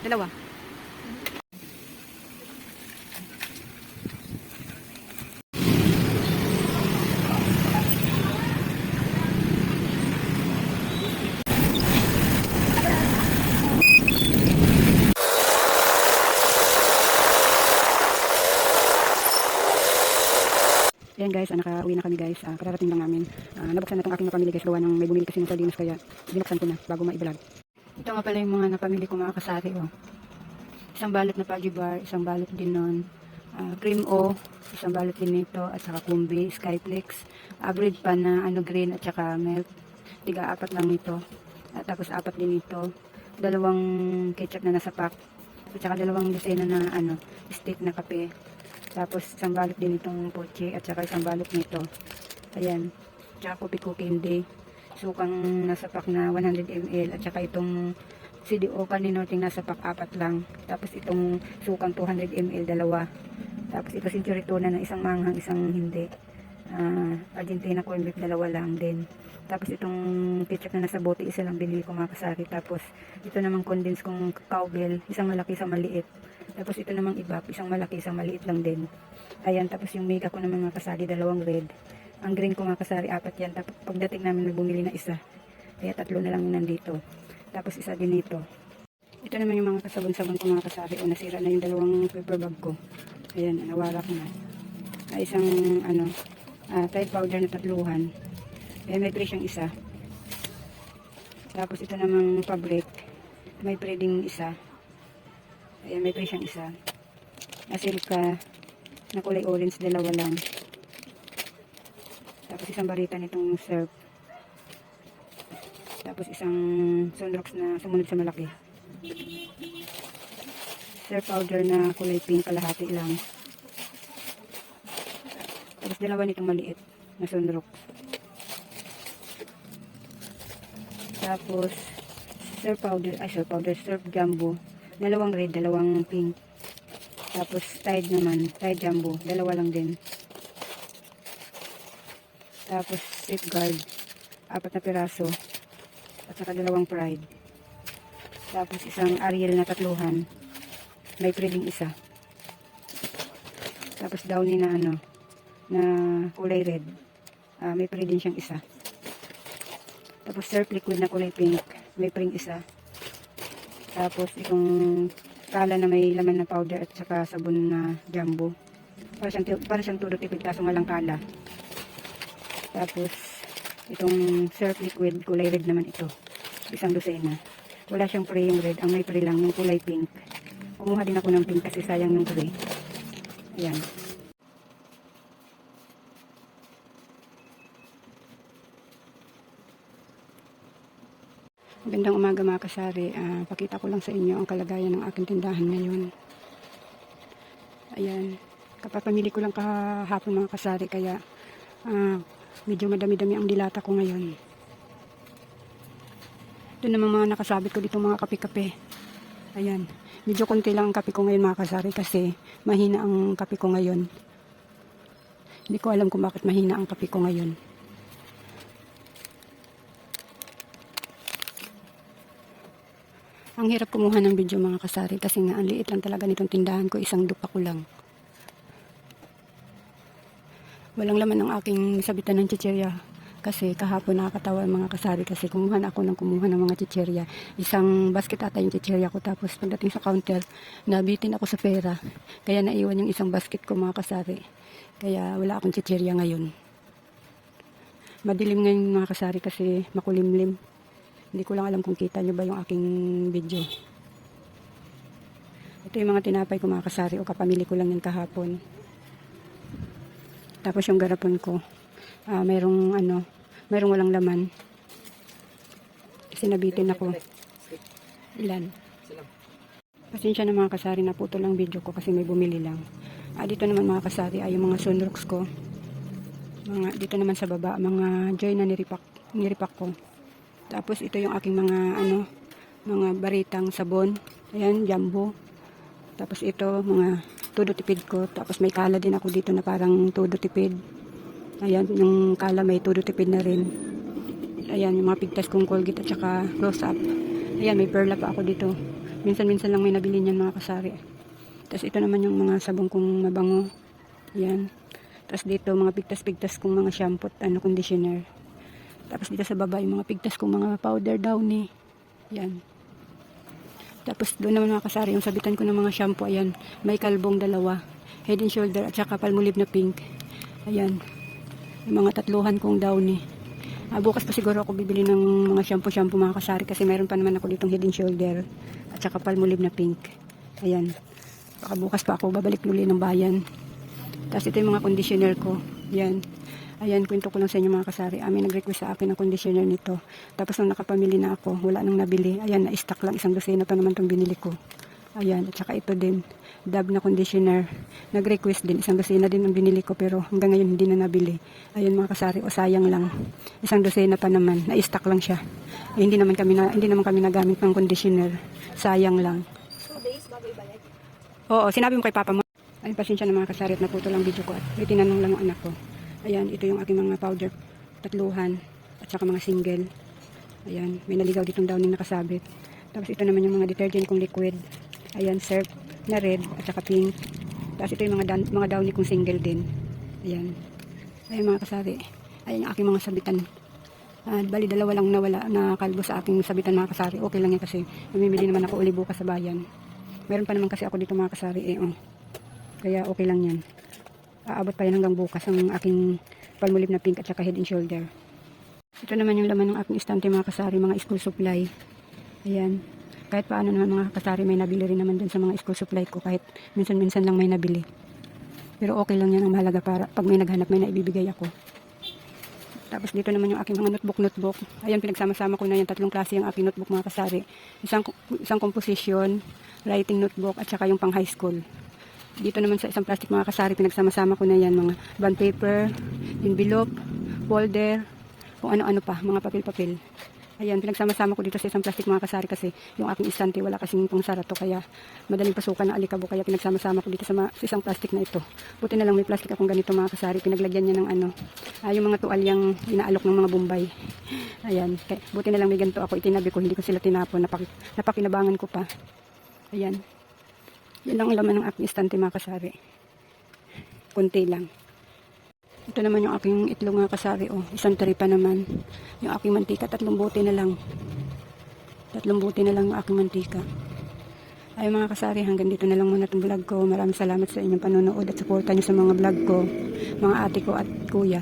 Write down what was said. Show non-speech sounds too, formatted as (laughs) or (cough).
Dalawa. Ayan guys, ah, nakauwi na kami guys. Ah, kararating lang namin. Ah, nabuksan na itong aking napamili guys. Gawa ng may bumili kasi ng sardinas kaya binuksan ko na bago ma-vlog. Ito nga pala yung mga napamili ko mga kasari. Oh. Isang balot na Paggi Bar, isang balot din nun. Ah, cream O, isang balot din nito at saka kumbi, Skyflex. Average pa na ano green at saka milk. Tiga apat lang nito. At tapos apat din nito. Dalawang ketchup na nasa pack. At saka dalawang dosena na ano, stick na kape. Tapos isang balot din itong poche at saka isang balot nito. Ayan. Tsaka kopi ko candy. Sukang nasa pack na 100 ml at saka itong CDO kaninoting nasa pack apat lang. Tapos itong sukang 200 ml dalawa. Tapos ito century tuna na isang manghang, isang hindi. Ah, Argentina corn beef dalawa lang din. Tapos itong ketchup na nasa bote, isa lang binili ko mga kasari. Tapos ito namang condensed kong cowbell, isang malaki, isang maliit. Tapos ito namang ibap, isang malaki, isang maliit lang din. Ayan, tapos yung mega ko naman mga kasari, dalawang red. Ang green ko mga kasari, apat yan. Tapos pagdating namin, bumili na isa. Kaya tatlo na lang nandito. Tapos isa din ito. Ito naman yung mga kasabon-sabon ko mga kasari. O nasira na yung dalawang paper bag ko. Ayan, nawarak na. Ay, isang ano, ah, Tide powder na tatluhan. Eh, may pre siyang isa. Tapos ito namang fabric. May pre ding isa. Ayan, may pre siyang isa. Asilka na kulay orange, dalawa lang. Tapos isang barita nitong surf. Tapos isang sunrox na sumunod sa malaki. Surf powder na kulay pink, kalahati lang. Tapos dalawa nitong maliit na sunrox. Tapos, surf powder, ay surf powder, surf jumbo. Dalawang red, dalawang pink. Tapos, Tide naman, Tide jumbo, dalawa lang din. Tapos, safeguard, apat na piraso. At saka dalawang pride. Tapos, isang Ariel na tatluhan. May priding isa. Tapos, downy na ano, na kulay red. Ah, may priding siyang isa. Tapos surf liquid na kulay pink. May pring isa. Tapos itong kala na may laman na powder at saka sabon na jumbo. Para siyang, para siyang tulo tipid kaso nga lang kala. Tapos itong surf liquid kulay red naman ito. Isang dosena. Wala siyang pre yung red. Ang may pre lang yung kulay pink. Kumuha din ako ng pink kasi sayang yung pre. Ayan. Magandang umaga mga kasari. Ah, pakita ko lang sa inyo ang kalagayan ng aking tindahan ngayon. Ayan. Kapapamili ko lang kahapon mga kasari kaya ah, medyo madami-dami ang dilata ko ngayon. Ito naman mga nakasabit ko dito mga kape-kape. Ayan. Medyo konti lang ang kape ko ngayon mga kasari kasi mahina ang kape ko ngayon. Hindi ko alam kung bakit mahina ang kape ko ngayon. Ang hirap kumuha ng video mga kasari kasi nga ang liit lang talaga nitong tindahan ko, isang dupa ko lang. Walang laman ang aking sabitan ng chicherya kasi kahapon nakakatawa ang mga kasari kasi kumuha na ako ng kumuha ng mga chicherya. Isang basket ata yung chicherya ko tapos pagdating sa counter, nabitin ako sa pera. Kaya naiwan yung isang basket ko mga kasari. Kaya wala akong chicherya ngayon. Madilim ngayon mga kasari kasi makulimlim. Hindi ko lang alam kung kita nyo ba yung aking video. Ito yung mga tinapay ko mga kasari o kapamili ko lang yan kahapon. Tapos yung garapon ko, ah mayroong ano, mayroong walang laman. Kasi nabitin ako. Ilan? Pasensya na mga kasari na puto lang video ko kasi may bumili lang. Ah, dito naman mga kasari ay yung mga sunrocks ko. Mga, dito naman sa baba, mga joy na niripak, niripak ko. Tapos ito yung aking mga ano, mga baritang sabon. Ayan, jumbo. Tapos ito, mga todo tipid ko. Tapos may kala din ako dito na parang todo tipid. Ayan, yung kala may todo tipid na rin. Ayan, yung mga pigtas kong Colgate at saka close up. Ayan, may perla pa ako dito. Minsan-minsan lang may nabili niyan mga kasari. Tapos ito naman yung mga sabong kong mabango. Yan. Tapos dito mga pigtas-pigtas kong mga shampoo at ano, conditioner. Tapos dito sa baba yung mga pigtas kong mga powder downy. Yan. Tapos doon naman mga kasari yung sabitan ko ng mga shampoo. Ayan. May kalbong dalawa. Head and shoulder at saka palmolive na pink. Ayan. Yung mga tatluhan kong downy. Ah, bukas pa siguro ako bibili ng mga shampoo-shampoo mga kasari kasi meron pa naman ako ditong head and shoulder at saka palmolive na pink. Ayan. Baka bukas pa ako babalik luli ng bayan. Tapos ito yung mga conditioner ko. Yan. Ayan, kwento ko lang sa inyo mga kasari. Amin nag-request sa akin ng conditioner nito. Tapos nung nakapamili na ako, wala nang nabili. Ayan, na-stock lang. Isang dosena pa naman itong binili ko. Ayan, at saka ito din. Dab na conditioner. Nag-request din. Isang dosena din ang binili ko pero hanggang ngayon hindi na nabili. Ayan mga kasari, o sayang lang. Isang dosena pa naman. Na-stock lang siya. Eh, hindi naman kami na, hindi naman kami nagamit ng conditioner. Sayang lang. Two days bago ibalik. Oo, sinabi mo kay papa mo. Ay, pasensya na mga kasari at naputo lang video ko at may tinanong lang ang anak ko. Ayan, ito yung aking mga powder, tatluhan, at saka mga single. Ayan, may naligaw ditong downing nakasabit. Tapos ito naman yung mga detergent kong liquid. Ayan, surf na red at saka pink. Tapos ito yung mga, down, mga downy kong single din. Ayan. Ayan mga kasari. Ayan yung aking mga sabitan. Ah, bali dalawa lang nawala na kalbo sa aking sabitan mga kasari. Okay lang yan kasi namimili naman ako uli bukas sa bayan. Meron pa naman kasi ako dito mga kasari eh. Oh. Kaya okay lang yan. Aabot pa yan hanggang bukas ang aking palmolive na pink at saka head and shoulder. Ito naman yung laman ng aking istante mga kasari, mga school supply. Ayan. Kahit paano naman mga kasari may nabili rin naman dun sa mga school supply ko kahit minsan-minsan lang may nabili. Pero okay lang yan ang mahalaga para pag may naghanap may naibibigay ako. Tapos dito naman yung aking mga notebook-notebook. Ayan, pinagsama-sama ko na yung tatlong klase yung aking notebook mga kasari. Isang, isang composition, writing notebook, at saka yung pang high school. Dito naman sa isang plastic mga kasari, pinagsama-sama ko na yan mga bond paper, envelope, folder, kung ano-ano pa, mga papel-papel. Ayan, pinagsama-sama ko dito sa isang plastic mga kasari kasi yung aking istante wala kasing pang sarato kaya madaling pasukan ng alikabo kaya pinagsama-sama ko dito sa, sa isang plastic na ito. Buti na lang may plastic akong ganito mga kasari, pinaglagyan niya ng ano, ah, yung mga tuwalyang inaalok ng mga bumbay. (laughs) Ayan, kaya, buti na lang may ganito ako itinabi ko, hindi ko sila tinapon, napak, napakinabangan ko pa. Ayan. Lang ang laman ng aking istante mga kasari. Kunti lang. Ito naman yung aking itlog mga kasari. Oh, isang tray pa naman. Yung aking mantika, tatlong bote na lang. Tatlong bote na lang yung aking mantika. Ay mga kasari, hanggang dito na lang muna itong vlog ko. Maraming salamat sa inyong panonood at suporta nyo sa mga vlog ko, mga ate ko at kuya.